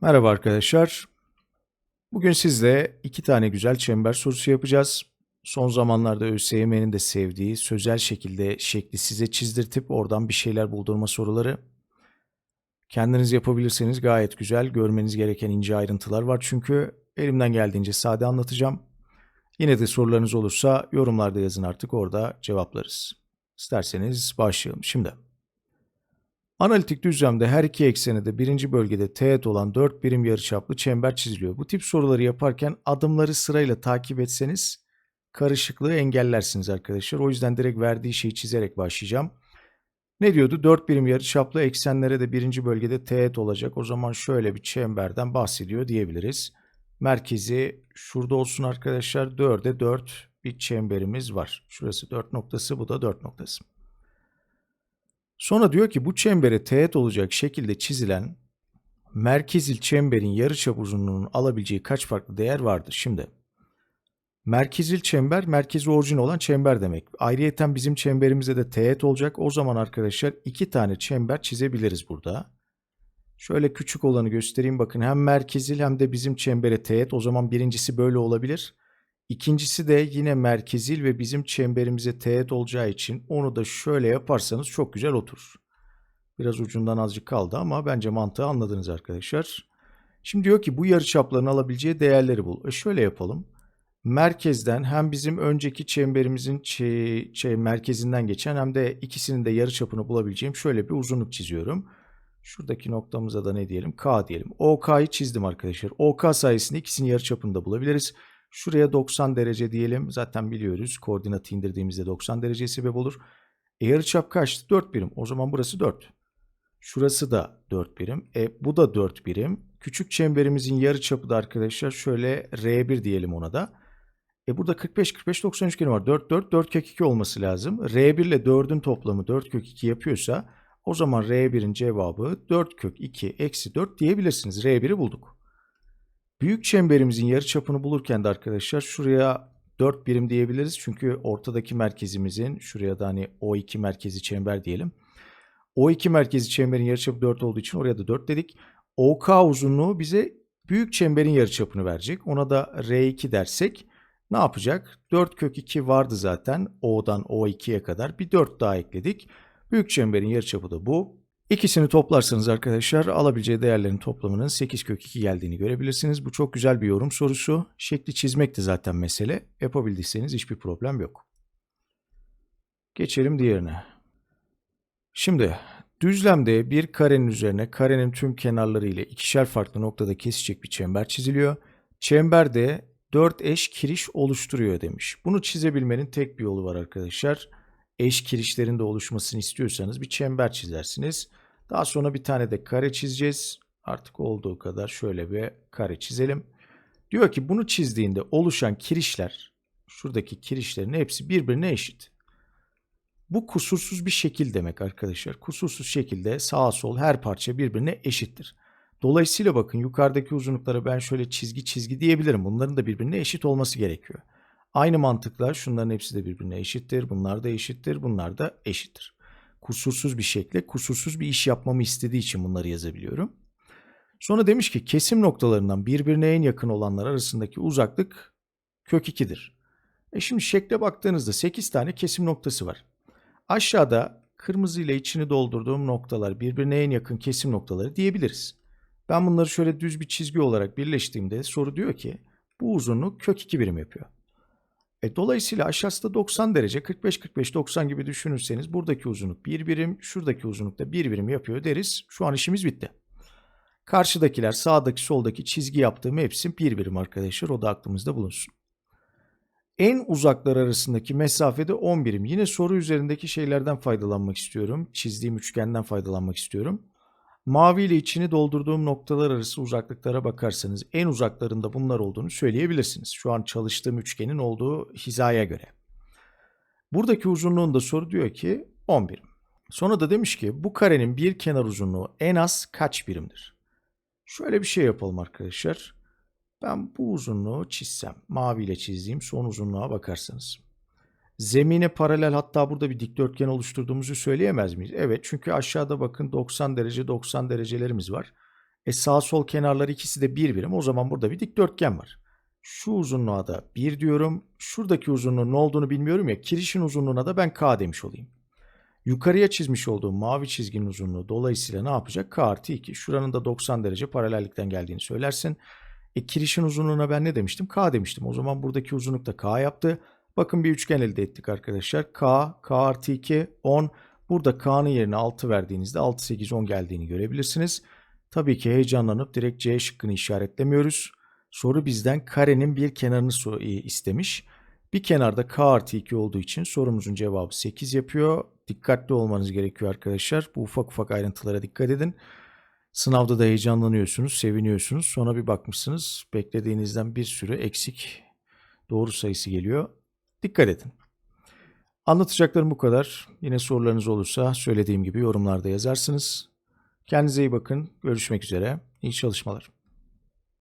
Merhaba arkadaşlar. Bugün sizle iki tane güzel çember sorusu yapacağız. Son zamanlarda ÖSYM'nin de sevdiği sözel şekilde şekli size çizdirtip oradan bir şeyler buldurma soruları. Kendiniz yapabilirseniz gayet güzel. Görmeniz gereken ince ayrıntılar var çünkü elimden geldiğince sade anlatacağım. Yine de sorularınız olursa yorumlarda yazın artık orada cevaplarız. İsterseniz başlayalım şimdi. Analitik düzlemde her iki ekseni de birinci bölgede teğet olan 4 birim yarıçaplı çember çiziliyor. Bu tip soruları yaparken adımları sırayla takip etseniz karışıklığı engellersiniz arkadaşlar. O yüzden direkt verdiği şeyi çizerek başlayacağım. Ne diyordu? 4 birim yarıçaplı eksenlere de birinci bölgede teğet olacak. O zaman şöyle bir çemberden bahsediyor diyebiliriz. Merkezi şurada olsun arkadaşlar. 4'e 4 bir çemberimiz var. Şurası 4 noktası, bu da 4 noktası. Sonra diyor ki bu çembere teğet olacak şekilde çizilen merkezil çemberin yarıçap uzunluğunun alabileceği kaç farklı değer vardır? Şimdi merkezil çember merkezi orijin olan çember demek. Ayrıyeten bizim çemberimize de teğet olacak. O zaman arkadaşlar iki tane çember çizebiliriz burada. Şöyle küçük olanı göstereyim. Bakın hem merkezil hem de bizim çembere teğet. O zaman birincisi böyle olabilir. İkincisi de yine merkezil ve bizim çemberimize teğet olacağı için onu da şöyle yaparsanız çok güzel oturur. Biraz ucundan azıcık kaldı ama bence mantığı anladınız arkadaşlar. Şimdi diyor ki bu yarıçapların alabileceği değerleri bul. E şöyle yapalım. Merkezden hem bizim önceki çemberimizin şey, şey, merkezinden geçen hem de ikisinin de yarıçapını bulabileceğim şöyle bir uzunluk çiziyorum. Şuradaki noktamıza da ne diyelim? K diyelim. OK'yı çizdim arkadaşlar. OK sayesinde ikisinin yarıçapını da bulabiliriz. Şuraya 90 derece diyelim. Zaten biliyoruz koordinatı indirdiğimizde 90 derece sebep olur. E yarıçap kaçtı? 4 birim. O zaman burası 4. Şurası da 4 birim. E bu da 4 birim. Küçük çemberimizin yarıçapı da arkadaşlar şöyle R1 diyelim ona da. E burada 45 45 90 üçgeni var. 4 4 4 kök 2 olması lazım. R1 ile 4'ün toplamı 4 kök 2 yapıyorsa o zaman R1'in cevabı 4 kök 2 eksi 4 diyebilirsiniz. R1'i bulduk. Büyük çemberimizin yarıçapını bulurken de arkadaşlar şuraya 4 birim diyebiliriz. Çünkü ortadaki merkezimizin şuraya da hani O2 merkezi çember diyelim. O2 merkezi çemberin yarıçapı 4 olduğu için oraya da 4 dedik. OK uzunluğu bize büyük çemberin yarıçapını verecek. Ona da R2 dersek ne yapacak? 4 kök 2 vardı zaten O'dan O2'ye kadar. Bir 4 daha ekledik. Büyük çemberin yarıçapı da bu. İkisini toplarsanız arkadaşlar alabileceği değerlerin toplamının 8 kök 2 geldiğini görebilirsiniz. Bu çok güzel bir yorum sorusu. Şekli çizmek de zaten mesele. Yapabildiyseniz hiçbir problem yok. Geçelim diğerine. Şimdi düzlemde bir karenin üzerine karenin tüm kenarları ile ikişer farklı noktada kesecek bir çember çiziliyor. Çemberde 4 eş kiriş oluşturuyor demiş. Bunu çizebilmenin tek bir yolu var arkadaşlar eş kirişlerin de oluşmasını istiyorsanız bir çember çizersiniz. Daha sonra bir tane de kare çizeceğiz. Artık olduğu kadar şöyle bir kare çizelim. Diyor ki bunu çizdiğinde oluşan kirişler, şuradaki kirişlerin hepsi birbirine eşit. Bu kusursuz bir şekil demek arkadaşlar. Kusursuz şekilde sağ sol her parça birbirine eşittir. Dolayısıyla bakın yukarıdaki uzunluklara ben şöyle çizgi çizgi diyebilirim. Bunların da birbirine eşit olması gerekiyor. Aynı mantıkla şunların hepsi de birbirine eşittir. Bunlar da eşittir. Bunlar da eşittir. Kusursuz bir şekilde kusursuz bir iş yapmamı istediği için bunları yazabiliyorum. Sonra demiş ki kesim noktalarından birbirine en yakın olanlar arasındaki uzaklık kök 2'dir. E şimdi şekle baktığınızda 8 tane kesim noktası var. Aşağıda kırmızı ile içini doldurduğum noktalar birbirine en yakın kesim noktaları diyebiliriz. Ben bunları şöyle düz bir çizgi olarak birleştiğimde soru diyor ki bu uzunluk kök 2 birim yapıyor. E, dolayısıyla aşağısı da 90 derece 45-45-90 gibi düşünürseniz buradaki uzunluk 1 birim, şuradaki uzunluk da 1 birim yapıyor deriz. Şu an işimiz bitti. Karşıdakiler sağdaki soldaki çizgi yaptığım hepsi 1 birim arkadaşlar. O da aklımızda bulunsun. En uzaklar arasındaki mesafede 10 birim. Yine soru üzerindeki şeylerden faydalanmak istiyorum. Çizdiğim üçgenden faydalanmak istiyorum. Mavi ile içini doldurduğum noktalar arası uzaklıklara bakarsanız en uzaklarında bunlar olduğunu söyleyebilirsiniz. Şu an çalıştığım üçgenin olduğu hizaya göre. Buradaki uzunluğunda soru diyor ki 10 birim. Sonra da demiş ki bu karenin bir kenar uzunluğu en az kaç birimdir? Şöyle bir şey yapalım arkadaşlar. Ben bu uzunluğu çizsem, mavi ile çizdiğim son uzunluğa bakarsanız. Zemine paralel hatta burada bir dikdörtgen oluşturduğumuzu söyleyemez miyiz? Evet çünkü aşağıda bakın 90 derece 90 derecelerimiz var. E sağ sol kenarlar ikisi de bir birim. O zaman burada bir dikdörtgen var. Şu uzunluğa da 1 diyorum. Şuradaki uzunluğun ne olduğunu bilmiyorum ya. Kirişin uzunluğuna da ben K demiş olayım. Yukarıya çizmiş olduğum mavi çizginin uzunluğu dolayısıyla ne yapacak? K artı 2. Şuranın da 90 derece paralellikten geldiğini söylersin. E kirişin uzunluğuna ben ne demiştim? K demiştim. O zaman buradaki uzunluk da K yaptı. Bakın bir üçgen elde ettik arkadaşlar. K, K artı 2, 10. Burada K'nın yerine 6 verdiğinizde 6, 8, 10 geldiğini görebilirsiniz. Tabii ki heyecanlanıp direkt C şıkkını işaretlemiyoruz. Soru bizden karenin bir kenarını e, istemiş. Bir kenarda K artı 2 olduğu için sorumuzun cevabı 8 yapıyor. Dikkatli olmanız gerekiyor arkadaşlar. Bu ufak ufak ayrıntılara dikkat edin. Sınavda da heyecanlanıyorsunuz, seviniyorsunuz. Sonra bir bakmışsınız beklediğinizden bir sürü eksik doğru sayısı geliyor. Dikkat edin. Anlatacaklarım bu kadar. Yine sorularınız olursa söylediğim gibi yorumlarda yazarsınız. Kendinize iyi bakın. Görüşmek üzere. İyi çalışmalar.